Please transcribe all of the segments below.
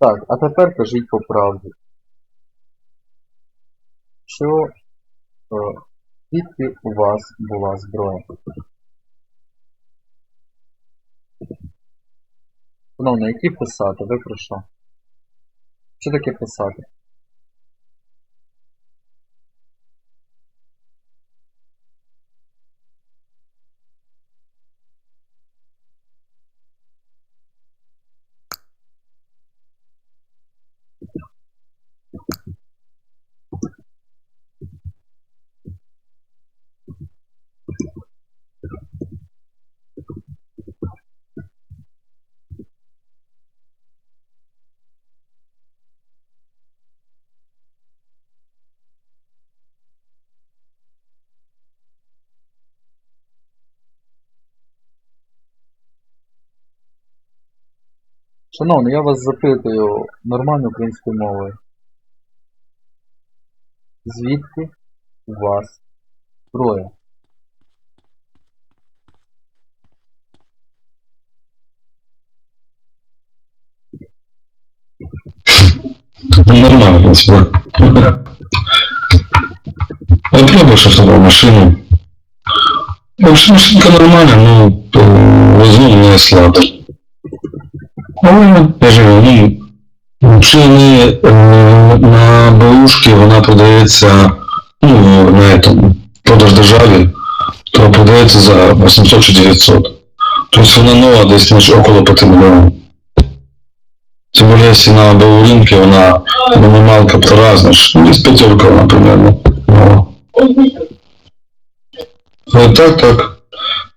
Так, а тепер кажіть по правді. Що е, звідки у вас була зброя? Шановно, які писати? Ви про що? Що таке писати? Шановний, я вас запитую нормальною українською мовою. Звідки у вас зброя? Нормально. Я пробую, что собрал машину. Машинка нормальная, но по вазу не слабо. Але, я ж говорю, ну, не е, на бушці вона продається, ну, на этом, продаж державі, то продається за 800 чи 900. Тобто вона нова десь значить, около 5 мільйонів. Тем более, если на БУ рынке она минималка полтора, значит, ну, есть пятерка она примерно. Ну, ну, так, так.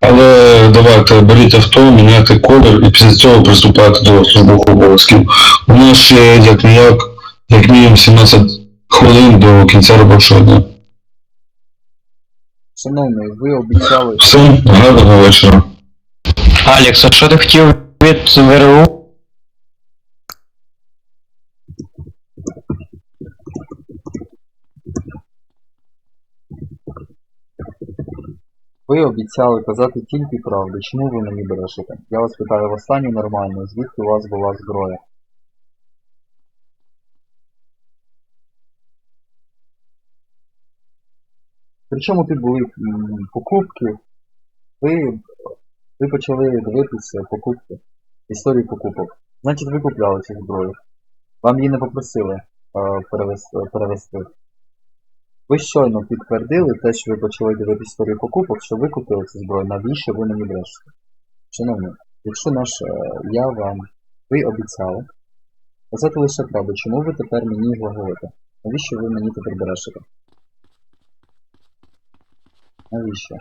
Але давайте беріть авто, міняйте колір і після цього приступайте до службових обов'язків. У нас ще як ніяк, як мінімум 17 хвилин до кінця робочого дня. Шановний, ви обіцяли. Всім гарного вечора. Алекс, а що ти хотів від ВРУ? Ви обіцяли казати тільки правду. Чому ви мені брешете? Я вас питаю востаннє нормально, звідки у вас була зброя? Причому тут були покупки, ви, ви почали дивитися покупки, історію покупок. Значить, ви купляли цю зброю. Вам її не попросили е, перевести. Ви щойно підтвердили те, що ви почали дивитися історію покупок, що ви купили цю зброю. Навіщо ви мені брешете? Шановні, якщо наш е, я вам, ви обіцяли, казати лише правду, чому ви тепер мені глаголите? Навіщо ви мені тепер брешете? Навіщо?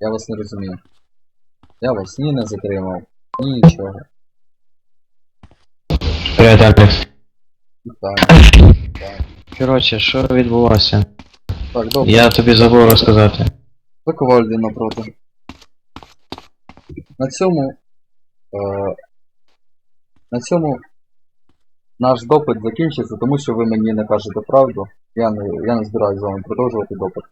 Я вас не розумію. Я вас ні не затримав, ні нічого. Привіт, Алекс. Вітаю. Вітаю. Коротше, що відбулося? Так, добре. Я тобі забув розказати. Заковальді напроти. На цьому. Е, на цьому наш допит закінчиться, тому що ви мені не кажете правду. Я не, я не збираюся з вами продовжувати допит.